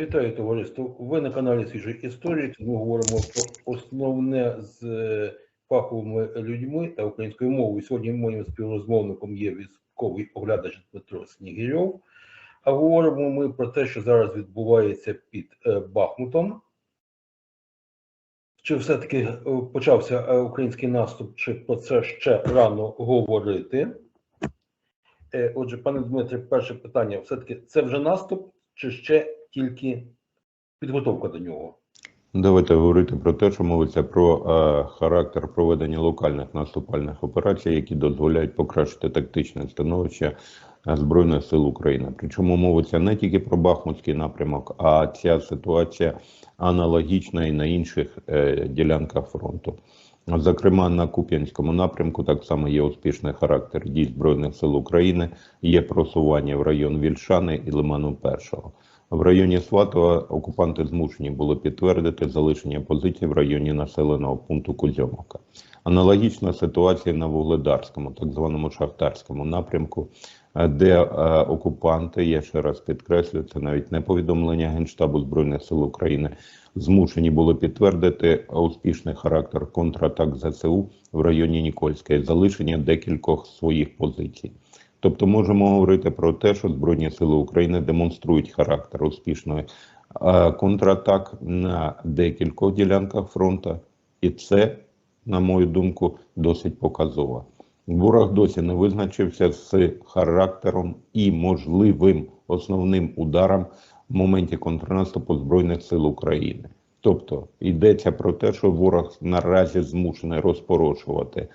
Вітаю товариство. Ви на каналі Свіжі Історії. Ми говоримо про основне з е, фаховими людьми та українською мовою. Сьогодні моїм співрозмовником є військовий оглядач Дмитро Снігирьов. А говоримо ми про те, що зараз відбувається під е, Бахмутом. Чи все-таки е, почався український наступ, чи про це ще рано говорити? Отже, пане Дмитре, перше питання: все-таки це вже наступ, чи ще тільки підготовка до нього? Давайте говорити про те, що мовиться про е, характер проведення локальних наступальних операцій, які дозволяють покращити тактичне становище е, Збройних сил України. Причому мовиться не тільки про Бахмутський напрямок, а ця ситуація аналогічна і на інших е, ділянках фронту. Зокрема, на Куп'янському напрямку так само є успішний характер дій Збройних сил України, є просування в район Вільшани і Лиману Першого. В районі Сватова окупанти змушені були підтвердити залишення позицій в районі населеного пункту Кузьомовка. Аналогічна ситуація на Вугледарському, так званому шахтарському напрямку, е, де е, окупанти, я ще раз підкреслю, це навіть не повідомлення Генштабу Збройних сил України, змушені були підтвердити успішний характер контратак ЗСУ в районі Нікольська і залишення декількох своїх позицій. Тобто можемо говорити про те, що Збройні Сили України демонструють характер успішної е, контратак на декількох ділянках фронту, і це, на мою думку, досить показово. Ворог досі не визначився з характером і можливим основним ударом в моменті контрнаступу Збройних сил України. Тобто йдеться про те, що ворог наразі змушений розпорошувати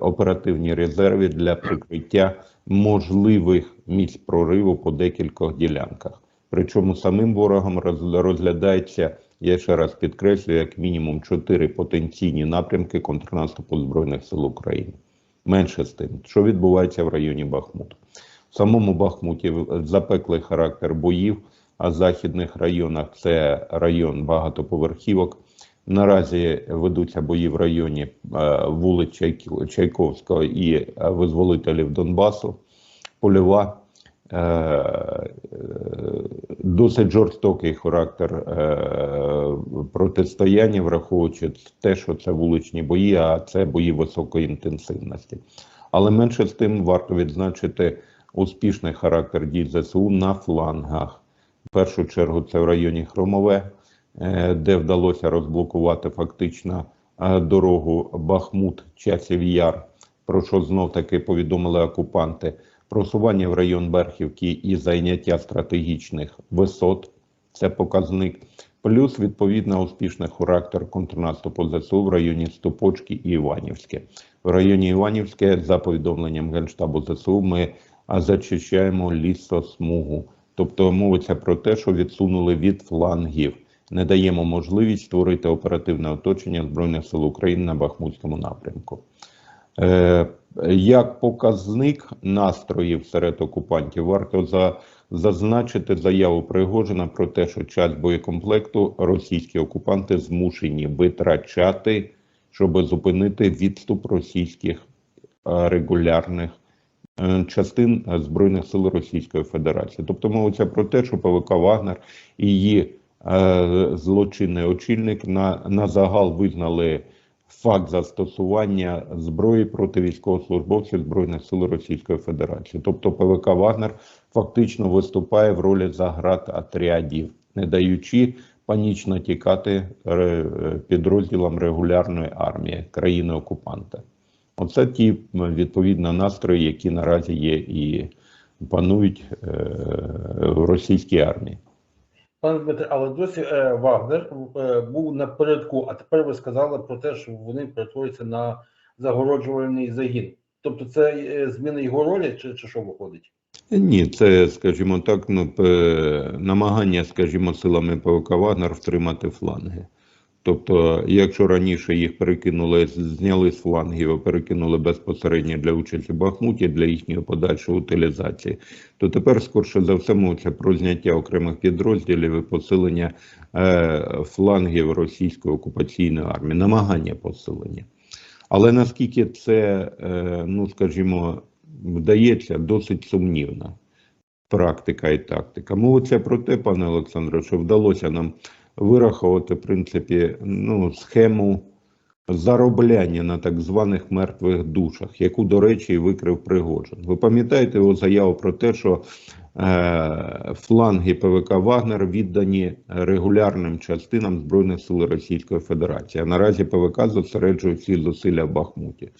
оперативні резерви для прикриття можливих місць прориву по декількох ділянках. Причому самим ворогом розглядається, я ще раз підкреслюю, як мінімум чотири потенційні напрямки контрнаступу Збройних сил України. Менше з тим, що відбувається в районі Бахмуту. В самому Бахмуті запеклий характер боїв, а в західних районах це район багатоповерхівок. Наразі ведуться бої в районі е, вулиць Чайковського і е, визволителів Донбасу. Польова е, досить жорстокий характер протистояння, враховуючи те, що це вуличні бої, а це бої високої інтенсивності. Але менше з тим варто відзначити успішний характер дій ЗСУ на флангах. В першу чергу це в районі Хромове, де вдалося розблокувати фактично е, дорогу Бахмут, Часів Яр, про що знов таки повідомили окупанти. Просування в район Берхівки і зайняття стратегічних висот це показник. Плюс відповідно успішний характер контрнаступу ЗСУ в районі Стопочки і Іванівське. В районі Іванівське, за повідомленням Генштабу ЗСУ, ми зачищаємо лісосмугу. Тобто мовиться про те, що відсунули від флангів. Не даємо можливість створити оперативне оточення Збройних сил України на Бахмутському напрямку. Е, як показник настроїв серед окупантів, варто за, зазначити заяву Пригожина про те, що час боєкомплекту російські окупанти змушені витрачати, щоб зупинити відступ російських е, регулярних е, частин Збройних сил Російської Федерації. Тобто мовиться про те, що ПВК Вагнер і її злочинний очільник на, на загал визнали факт застосування зброї проти військовослужбовців Збройних сил Російської Федерації. Тобто ПВК Вагнер фактично виступає в ролі заград отрядів, не даючи панічно тікати е, підрозділам регулярної армії країни окупанта. Оце ті відповідно настрої, які наразі є і панують е, в російській армії. Пане Дмитре, але досі е, Вагнер е, був напередку, а тепер ви сказали про те, що вони перетворюються на загороджувальний загін. Тобто це е, зміна його ролі, чи, чи що виходить? Ні, це, скажімо так, ну, намагання, скажімо, силами ПВК Вагнер втримати фланги. Тобто, якщо раніше їх перекинули, зняли з флангів, перекинули безпосередньо для участі в Бахмуті, для їхньої подальшої утилізації, то тепер, скорше за все, мовиться про зняття окремих підрозділів і посилення е, флангів російської окупаційної армії, намагання посилення. Але наскільки це, е, ну скажімо, вдається, досить сумнівно. практика і тактика. Мовиться про те, пане Олександре, що вдалося нам вирахувати, в принципі, ну, схему заробляння на так званих мертвих душах, яку, до речі, викрив Пригожин. Ви пам'ятаєте його заяву про те, що е, фланги ПВК Вагнер віддані регулярним частинам Збройних сил Російської Федерації. А наразі ПВК зосереджує всі зусилля в Бахмуті.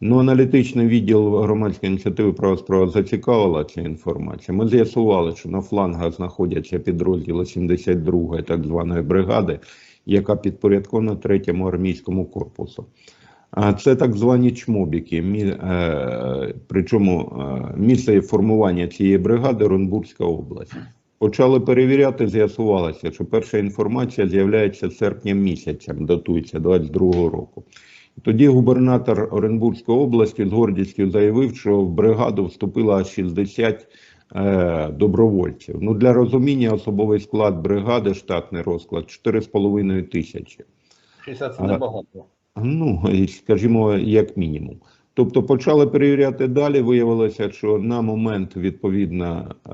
Ну, аналітичний відділ громадської ініціативи права справа зацікавила ця інформація. Ми з'ясували, що на флангах знаходяться підрозділи 72-ї так званої бригади, яка підпорядкована 3-му армійському корпусу. А це так звані чмобіки. Е, причому е, місце формування цієї бригади Оренбурзька область. Почали перевіряти, з'ясувалося, що перша інформація з'являється серпня місяцем, датується 22-го року. Тоді губернатор Оренбурзької області з гордістю заявив, що в бригаду вступило аж 60 е, добровольців. Ну, для розуміння особовий склад бригади, штатний розклад 4,5 тисячі. 60 це Ага. небагато. Ну, скажімо, як мінімум. Тобто почали перевіряти далі. Виявилося, що на момент відповідно е,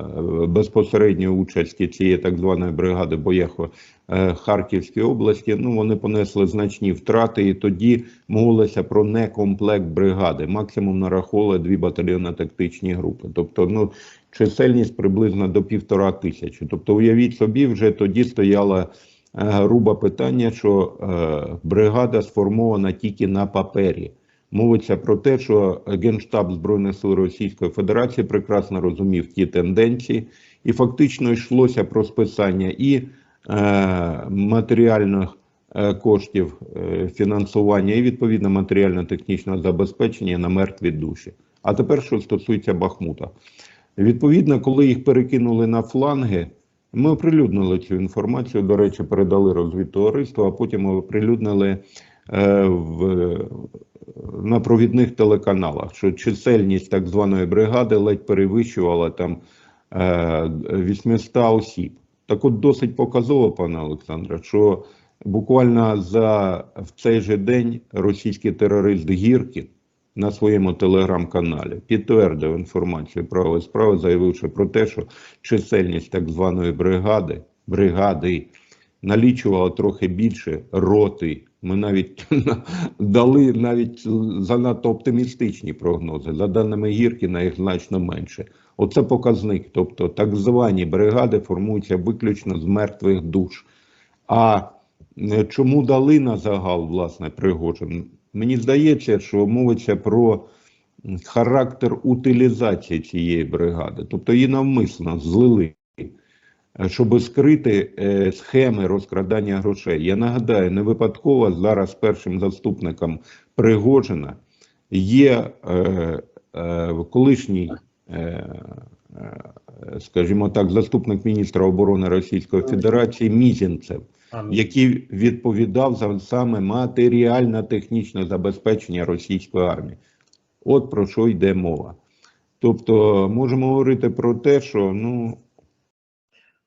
безпосередньої участі цієї так званої бригади в е, Харківській області, ну вони понесли значні втрати, і тоді мовилося про некомплект бригади. Максимум нараховували дві батальйонно-тактичні групи. Тобто, ну чисельність приблизно до півтора тисячі. Тобто, уявіть собі, вже тоді стояла е, грубе питання, що бригада сформована тільки на папері. Мовиться про те, що Генштаб Збройних сил Російської Федерації прекрасно розумів ті тенденції, і фактично йшлося про списання і е, матеріальних е, коштів е, фінансування, і відповідно матеріально-технічного забезпечення на мертві душі. А тепер, що стосується Бахмута, відповідно, коли їх перекинули на фланги. Ми оприлюднили цю інформацію. До речі, передали розвідтовариству, а потім оприлюднили е, в, на провідних телеканалах, що чисельність так званої бригади ледь перевищувала там е, 800 осіб. Так от досить показово, пане Олександре, що буквально за в цей же день російський терорист Гіркін на своєму телеграм-каналі підтвердив інформацію правої справи, заявивши про те, що чисельність так званої бригади, бригади налічувала трохи більше роти. Ми навіть дали навіть занадто оптимістичні прогнози. За даними Гіркіна, їх значно менше. Оце показник. Тобто, так звані бригади формуються виключно з мертвих душ. А е, чому дали на загал, власне, Пригожин? Мені здається, що мовиться про характер утилізації цієї бригади. Тобто її навмисно злили, щоб скрити е, схеми розкрадання грошей. Я нагадаю, не випадково зараз першим заступником Пригожина є е, е, колишній, е, е, скажімо так, заступник міністра оборони Російської Федерації Мізінцев який відповідав за саме матеріально-технічне забезпечення російської армії. От про що йде мова. Тобто можемо говорити про те, що ну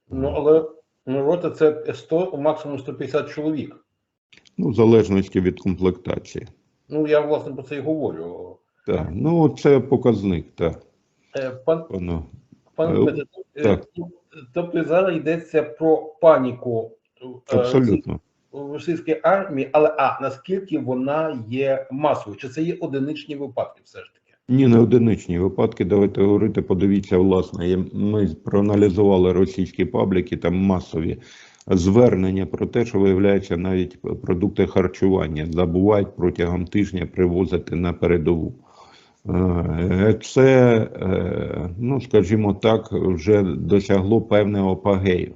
Ну, але ну, рота це 100, максимум 150 чоловік. ну, в залежності від комплектації. Ну, я, власне, про це і говорю. Так, ну це показник, так. Е, Пан, Воно. пан Е, е, так. тобто зараз йдеться про паніку е, Абсолютно. в російській армії, але а наскільки вона є масовою? Чи це є одиничні випадки все ж таки? Ні, не одиничні випадки. Давайте говорити. Подивіться, власне, ми проаналізували російські пабліки, там масові звернення про те, що виявляється, навіть продукти харчування забувають протягом тижня привозити на передову. Е, Це, е, ну скажімо так, вже досягло певного апогею.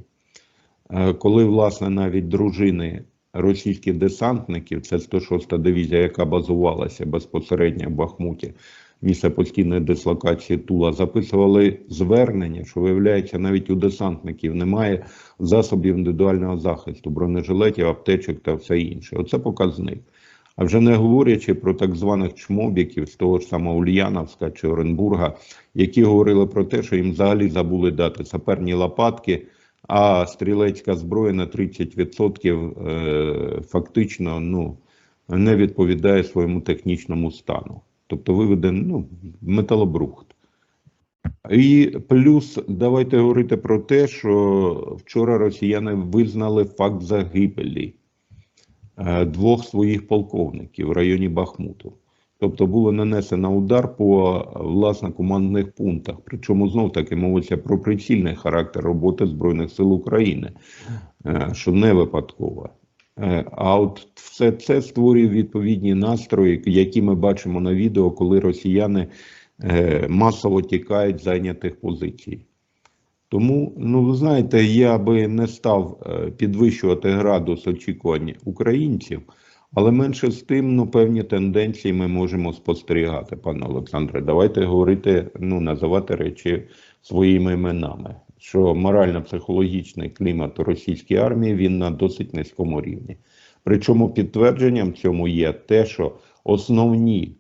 Е, Коли, власне, навіть дружини російських десантників, це 106-та дивізія, яка базувалася безпосередньо в Бахмуті, місце постійної дислокації Тула, записували звернення, що виявляється, навіть у десантників немає засобів індивідуального захисту, бронежилетів, аптечок та все інше. Оце показник. А вже не говорячи про так званих чмобіків з того ж самого Ульяновська чи Оренбурга, які говорили про те, що їм взагалі забули дати саперні лопатки, а стрілецька зброя на 30% е, фактично ну, не відповідає своєму технічному стану. Тобто виведений ну, металобрухт. І плюс давайте говорити про те, що вчора росіяни визнали факт загибелі е, двох своїх полковників в районі Бахмуту. Тобто було нанесено удар по власне командних пунктах. Причому знов таки мовиться про прицільний характер роботи Збройних сил України, е, що не випадково. Е, А от все це створює відповідні настрої, які ми бачимо на відео, коли росіяни е, масово тікають зайнятих позицій. Тому, ну ви знаєте, я би не став е, підвищувати градус очікувань українців, але менше з тим, ну певні тенденції ми можемо спостерігати, пане Олександре. Давайте говорити, ну називати речі своїми іменами. Що морально-психологічний клімат у російській армії він на досить низькому рівні. Причому підтвердженням цьому є те, що основні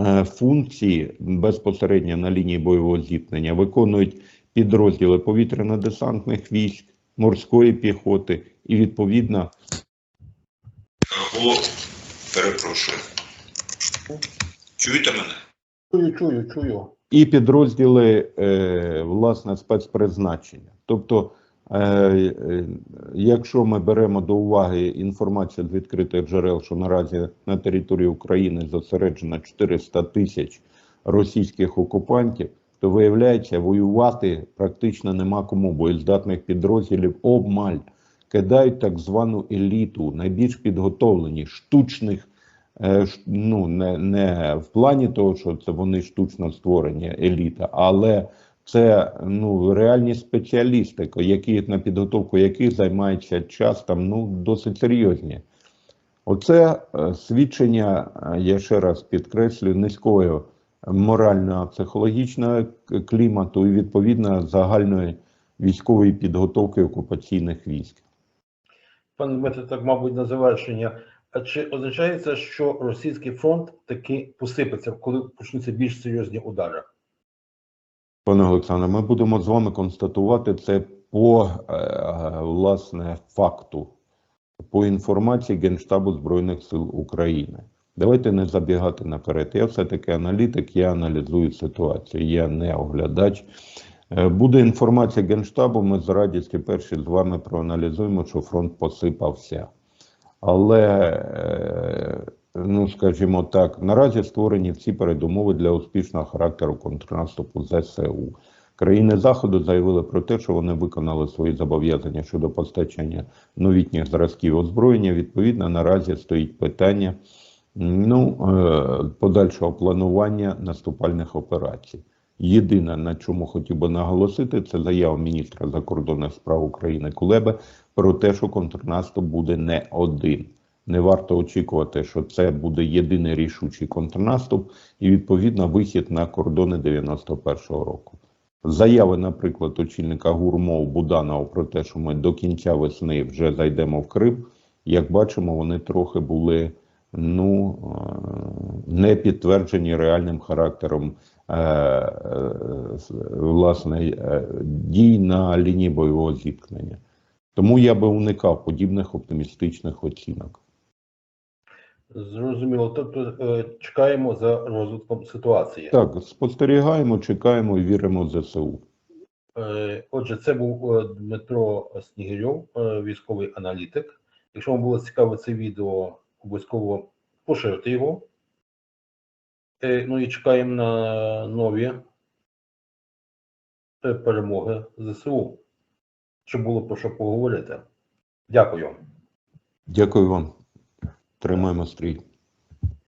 е, функції безпосередньо на лінії бойового зіткнення виконують підрозділи повітряно-десантних військ, морської піхоти і відповідно. О, перепрошую. Чуєте мене? Чую, чую, чую. І підрозділи е, власне спецпризначення. Тобто, е, е, якщо ми беремо до уваги інформацію з відкритих джерел, що наразі на території України зосереджено 400 тисяч російських окупантів, то виявляється, воювати практично нема кому, боєздатних підрозділів обмаль кидають так звану еліту, найбільш підготовлені штучних ну, не, не в плані того, що це вони штучно створені еліта, але це ну, реальні спеціалісти, які на підготовку яких займається час там ну, досить серйозні. Оце е, свідчення, е, я ще раз підкреслюю, низького морально-психологічного клімату і відповідно загальної військової підготовки окупаційних військ. Пане Дмитре, так, мабуть, на завершення. А чи означає це, що російський фронт таки посипеться, коли почнуться більш серйозні удари? Пане Олександре, ми будемо з вами констатувати це по е, власне факту, по інформації Генштабу Збройних сил України. Давайте не забігати наперед. Я все-таки аналітик, я аналізую ситуацію, я не оглядач. Е, Буде інформація Генштабу, ми з радістю перші з вами проаналізуємо, що фронт посипався. Але, е, ну скажімо так, наразі створені всі передумови для успішного характеру контрнаступу ЗСУ. Країни Заходу заявили про те, що вони виконали свої зобов'язання щодо постачання новітніх зразків озброєння. Відповідно, наразі стоїть питання ну, е, подальшого планування наступальних операцій. Єдине, на чому хотів би наголосити, це заява міністра закордонних справ України Кулеби про те, що контрнаступ буде не один. Не варто очікувати, що це буде єдиний рішучий контрнаступ і відповідно вихід на кордони 91-го року. Заяви, наприклад, очільника гурмов Буданова про те, що ми до кінця весни вже зайдемо в Крим. Як бачимо, вони трохи були ну е, не підтверджені реальним характером е, е, власне дій на лінії бойового зіткнення. Тому я би уникав подібних оптимістичних оцінок. Зрозуміло. Тобто е, чекаємо за розвитком ситуації. Так, спостерігаємо, чекаємо і віримо в ЗСУ. Е, Отже, це був е, Дмитро Снігирьов, військовий аналітик. Якщо вам було цікаве це відео, обов'язково поширте його. Ну і чекаємо на нові перемоги ЗСУ, щоб було про що поговорити. Дякую. Дякую вам. Тримаємо стрій.